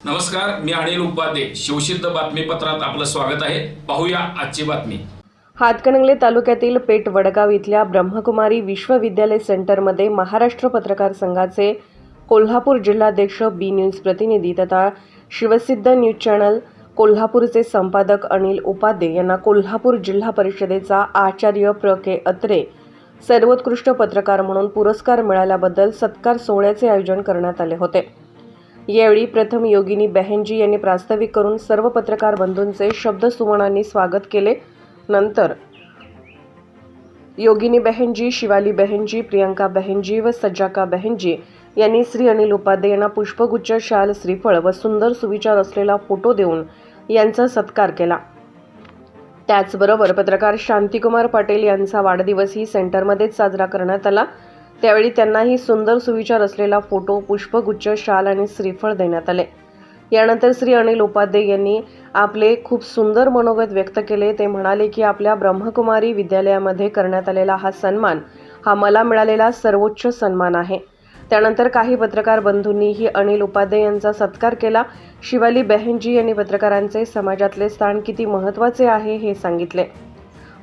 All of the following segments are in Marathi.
नमस्कार मी अनिल उपाध्ये. शिवसिद्ध बातमीपत्रात आपलं स्वागत आहे. पाहूया आजची बातमी. हातकणंगले तालुक्यातील पेठ वडगाव इथल्या ब्रह्मकुमारी विश्वविद्यालय सेंटरमध्ये महाराष्ट्र पत्रकार संघाचे कोल्हापूर जिल्हाध्यक्ष बी न्यूज प्रतिनिधी तथा शिवसिद्ध न्यूज चॅनल कोल्हापूरचे संपादक अनिल उपाध्ये यांना कोल्हापूर जिल्हा परिषदेचा आचार्य प्र. के. अत्रे सर्वोत्कृष्ट पत्रकार म्हणून पुरस्कार मिळाल्याबद्दल सत्कार सोहळ्याचे आयोजन करण्यात आले होते. यावेळी प्रथम योगिनी बहेनजी यांनी प्रास्ताविक करून सर्व पत्रकार बंधूंचे शब्दसुमनांनी स्वागत केले. नंतर योगिनी बहेनजी शिवाली बहेनजी प्रियंका बहेनजी व सज्जाका बहेनजी यांनी श्री अनिल उपाध्ये यांना पुष्पगुच्छ शाल श्रीफळ व सुंदर सुविचार असलेला फोटो देऊन यांचा सत्कार केला. त्याचबरोबर पत्रकार शांतिकुमार पाटील यांचा वाढदिवसही सेंटरमध्येच साजरा करण्यात आला. त्यावेळी त्यांनाही सुंदर सुविचार असलेला फोटो पुष्पगुच्छ शाल आणि श्रीफळ देण्यात आले. यानंतर श्री अनिल उपाध्ये यांनी आपले खूप सुंदर मनोगत व्यक्त केले. ते म्हणाले की आपल्या ब्रह्मकुमारी विद्यालयामध्ये करण्यात आलेला हा सन्मान हा मला मिळालेला सर्वोच्च सन्मान आहे. त्यानंतर काही पत्रकार बंधूंनीही अनिल उपाध्ये यांचा सत्कार केला. शिवाली बेहनजी यांनी पत्रकारांचे समाजातले स्थान किती महत्त्वाचे आहे हे सांगितले.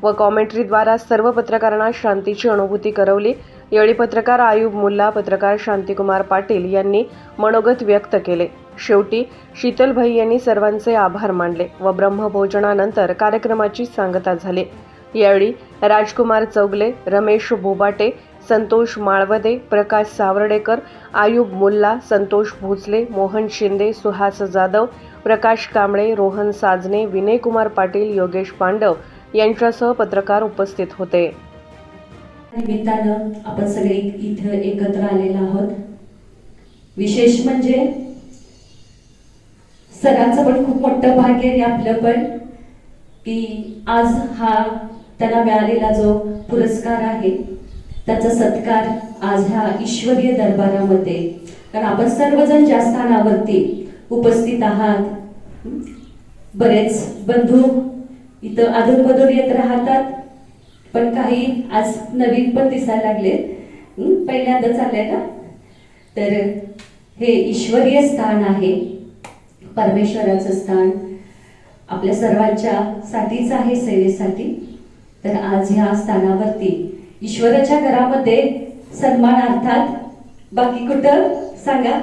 व कॉमेंट्रीद्वारा सर्व पत्रकारांना शांतीची अनुभूती करवली. यावेळी पत्रकार आयुब मुल्ला पत्रकार शांतिकुमार पाटील यांनी मनोगत व्यक्त केले. शेवटी शीतलभाई यांनी सर्वांचे आभार मानले व ब्रह्मभोजनानंतर कार्यक्रमाची सांगता झाली. यावेळी राजकुमार चौगले रमेश बोबाटे संतोष माळवदे प्रकाश सावर्डेकर आयुब मुल्ला संतोष भोसले मोहन शिंदे सुहास जाधव प्रकाश कांबळे रोहन साजने विनयकुमार पाटील योगेश पांडव यांच्यासह पत्रकार उपस्थित होते. निमित्तानं आपण सगळे इथं एकत्र आलेलो आहोत. विशेष म्हणजे सरांचं पण खूप मोठं भाग्य आहे आपलं पण की आज हा त्यांना मिळालेला जो पुरस्कार आहे त्याचा सत्कार आज ह्या ईश्वरीय दरबारामध्ये. कारण आपण सर्वजण ज्या स्थानावरती उपस्थित आहात बरेच बंधू इथं अधूनमधून येत राहतात पण काही आज नवीन पण दिसायला लागले. हं, पहिल्यांदाच आले ना? तर हे ईश्वरीय स्थान आहे. परमेश्वराचं स्थान आपल्या सर्वांच्या साठीच आहे सेवेसाठी. तर आज ह्या स्थानावरती ईश्वराच्या घरामध्ये सन्मानार्थात बाकी कुठं? सांगा.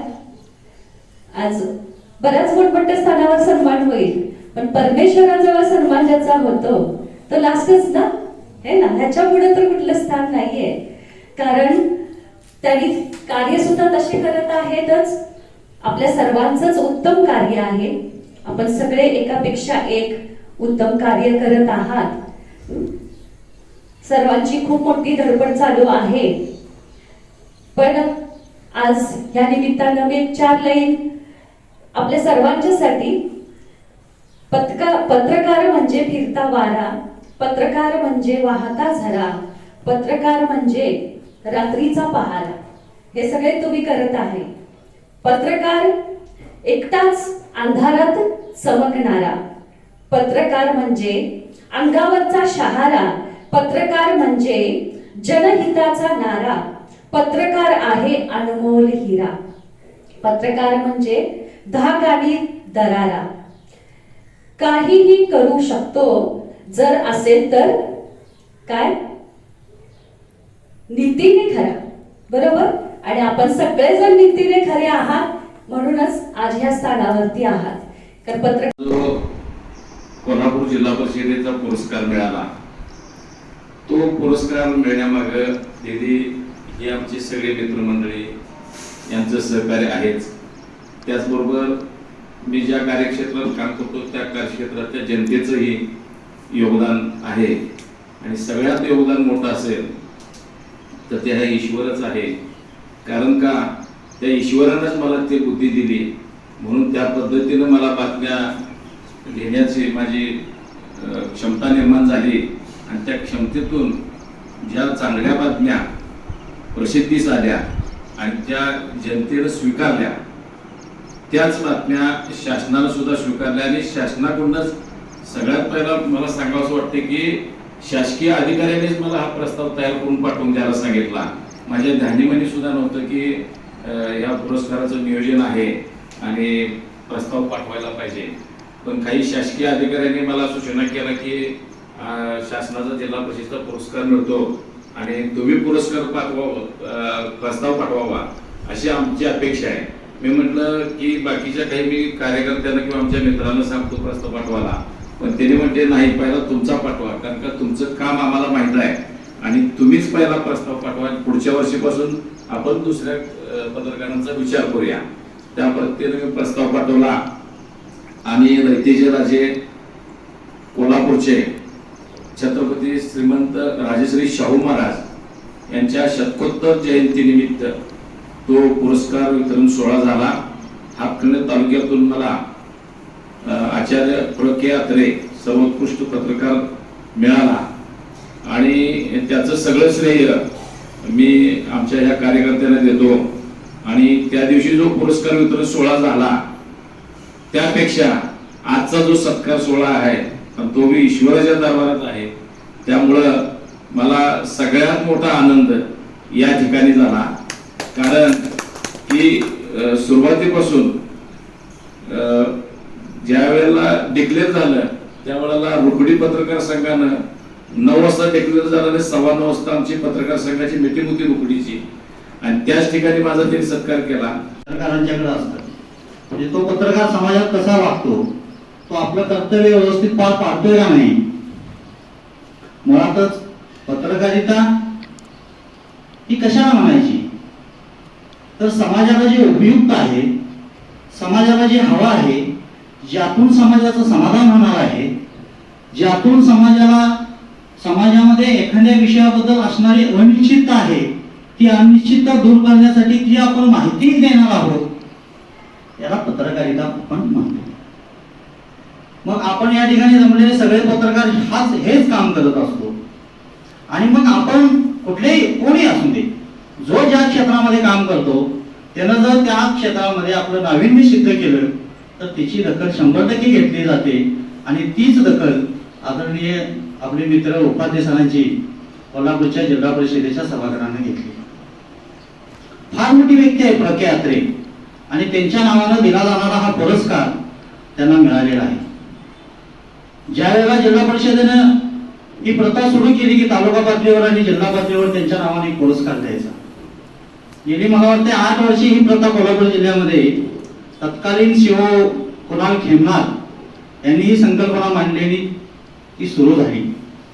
आज बऱ्याच मोठमोठ्या स्थानावर सन्मान होईल. पण परमेश्वराजवळ सन्मान ज्याचा होतो तो लास्टच ना? हे ना? ह्याच्या पुढे तर कुठलं स्थान नाहीये. कारण त्यांनी कार्य सुद्धा तसे करत आहेतच. आपल्या सर्वांचंच उत्तम कार्य आहे. आपण सगळे एकापेक्षा एक उत्तम कार्य करत आहात. सर्वांची खूप मोठी धडपड चालू आहे. पण आज या निमित्तानं मी चार लाईन आपल्या सर्वांच्यासाठी पत्रका पत्रकार म्हणजे फिरता वारा पत्रकार म्हणजे वाहता झरा पत्रकार म्हणजे रात्रीचा पहारा. हे सगळे तुम्ही करत आहे. पत्रकार एकटाच अंधारात चमकणारा. पत्रकार म्हणजे अंगावरचा शहारा. पत्रकार म्हणजे जनहिताचा नारा. पत्रकार आहे अनमोल हिरा. पत्रकार म्हणजे धाक दरारा. काहीही करू शकतो. जर असेल तर काय? नीतीने खरा. बरोबर? आणि आपण सगळेजण नीतीने खरे आहात म्हणूनच आज ह्या स्थानावरती आहात. तर पत्रकार कोल्हापूर जिल्हा परिषदेचा पुरस्कार मिळाला. तो पुरस्कार मिळण्यामाग दिदी ही आमचे सगळे मित्रमंडळी यांचं सहकार्य आहेच. त्याचबरोबर मी ज्या कार्यक्षेत्रात काम करतो त्या कार्यक्षेत्रातल्या जनतेचंही योगदान आहे. आणि सगळ्यात योगदान मोठं असेल तर ते हा ईश्वरच आहे. कारण का? त्या ईश्वरानंच मला ती बुद्धी दिली. म्हणून त्या पद्धतीनं मला बातम्या लिहिण्याची माझी क्षमता निर्माण झाली. आणि त्या क्षमतेतून ज्या चांगल्या बातम्या प्रसिद्धीस आल्या आणि त्या जनतेनं स्वीकारल्या त्याच बातम्या शासनानं सुद्धा स्वीकारल्या. आणि शासनाकडूनच सगळ्यात पहिला मला सांगावं असं वाटते की शासकीय अधिकाऱ्यांनीच मला हा प्रस्ताव तयार करून पाठवून द्यायला सांगितला. माझ्या ध्यानीमनी सुद्धा नव्हतं की या पुरस्काराचं नियोजन आहे आणि प्रस्ताव पाठवायला पाहिजे. पण काही शासकीय अधिकाऱ्यांनी मला सूचना केला की शासनाचा जिल्हा परिषदचा पुरस्कार मिळतो आणि तुम्ही पुरस्कार पाठवा प्रस्ताव पाठवावा अशी आमची अपेक्षा आहे. मी म्हटलं की बाकीच्या काही मी कार्यकर्त्यांना किंवा आमच्या मित्रांना सांगतो प्रस्ताव पाठवायला. पण त्याने म्हणते नाही पहिला तुमचा पाठवा कारण का तुमचं काम आम्हाला माहीत आहे. आणि तुम्हीच पहिला प्रस्ताव पाठवा पुढच्या वर्षीपासून आपण दुसऱ्या पत्रकारांचा विचार करूया. त्या पद्धतीने मी प्रस्ताव पाठवला. आणि रयतेचे राजे कोल्हापूरचे छत्रपती श्रीमंत राजश्री शाहू महाराज यांच्या शतकोत्तर जयंतीनिमित्त तो पुरस्कार वितरण सोहळा झाला. हातकणंगले तालुक्यातून मला आचार्य आचार्य के. अत्रे सर्वोत्कृष्ट पत्रकार मिळाला. आणि त्याचं सगळं श्रेय मी आमच्या ह्या कार्यकर्त्यांना देतो. आणि त्या दिवशी जो पुरस्कार वितरण सोहळा झाला त्यापेक्षा आजचा जो सत्कार सोहळा आहे पण तो मी ईश्वराच्या दरबारात आहे. त्यामुळं मला सगळ्यात मोठा आनंद या ठिकाणी झाला. कारण की सुरुवातीपासून ज्या वेळेला डिक्लेअर झालं त्यावेळेला रुकडी पत्रकार संघानं नऊ वाजता डिक्लेअर झालं आणि सव्वा नऊ वाजता आमची पत्रकार संघाची मिटिंग होती रुकडीची. आणि त्याच ठिकाणी माझा त्यांनी सत्कार केला. पत्रकारांच्याकडे असतं म्हणजे तो पत्रकार समाजात कसा वागतो? तो आपलं कर्तव्य व्यवस्थित पार पाडतोय का नाही? मुळातच पत्रकारिता ही कशाला म्हणायची? तर समाजाला जे उपयुक्त आहे समाजाला जे हवं आहे ज्यातून समाजाचं समाधान होणार आहे ज्यातून समाजाला समाजामध्ये एखाद्या विषयाबद्दल असणारी अनिश्चितता आहे ती अनिश्चितता दूर करण्यासाठी जी आपण माहिती देणार आहोत. याला पत्रकारिता आपण म्हणतो मग आपण या ठिकाणी जमलेले सगळे पत्रकार हाच हेच काम करत असतो. आणि मग आपण कुठलेही कोणी असू दे जो ज्या क्षेत्रामध्ये काम करतो त्यानं जर त्या क्षेत्रामध्ये आपलं नाविन्य सिद्ध केलं तर त्याची दखल शंभर टक्के घेतली जाते. आणि तीच दखल आदरणीय आपले मित्र उपाध्याय सरांची कोल्हापूरच्या जिल्हा परिषदेच्या सभागृहाने घेतली. फार मोठी व्यक्ती आहे प्रके अत्रे आणि त्यांच्या नावानं दिला जाणारा हा पुरस्कार त्यांना मिळालेला आहे. ज्या वेळेला जिल्हा परिषदेनं ही प्रथा सुरू केली की तालुका पातळीवर आणि जिल्हा पातळीवर त्यांच्या नावाने पुरस्कार द्यायचा गेली मला वाटते आठ वर्षी ही प्रथा कोल्हापूर जिल्ह्यामध्ये तत्कालीन शिव कुणाल खेमनार यांनी ही संकल्पना मांडलेली ती सुरू झाली.